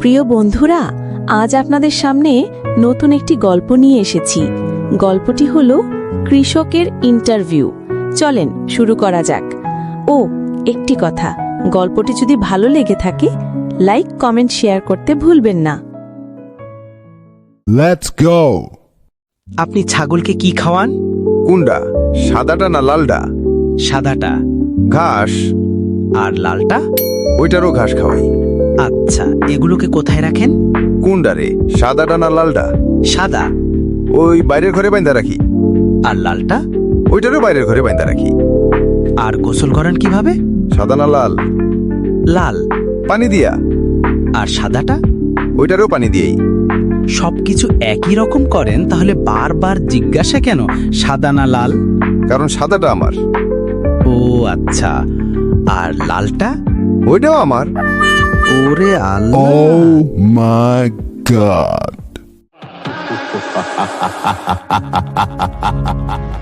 প্রিয় বন্ধুরা আজ আপনাদের সামনে নতুন একটি গল্প নিয়ে এসেছি। গল্পটি হল কৃষকের ইন্টারভিউ। চলেন শুরু করা যাক। ও একটি কথা গল্পটি যদি ভালো লেগে থাকে লাইক কমেন্ট শেয়ার করতে ভুলবেন না. আপনি ছাগলকে কি খাওয়ান? কোনটা সাদাটা না লালটা সাদাটা। ঘাস। আর লালটা? ওইটারও ঘাস খাওয়াই। আচ্ছা এগুলোকে কোথায় রাখেন? কোনটা রে সাদাটা না লালটা? সাদা। ওই বাইরের ঘরে বাইন্দা রাখি। আর লালটা? ওইটারও বাইরের ঘরে বাইন্দা রাখি। আর গোসল করেন কীভাবে? সাদা না লাল? লাল। পানি দিয়া। আর সাদাটা? ওইটারও পানি দিয়েই। সবকিছু একই রকম করেন তাহলে বারবার জিজ্ঞাসা কেন? সাদা না লাল? কারণ সাদাটা আমার। ও আচ্ছা। আর লালটা? ওইটাও আমার। ওরে আল্লাহ Oh my god.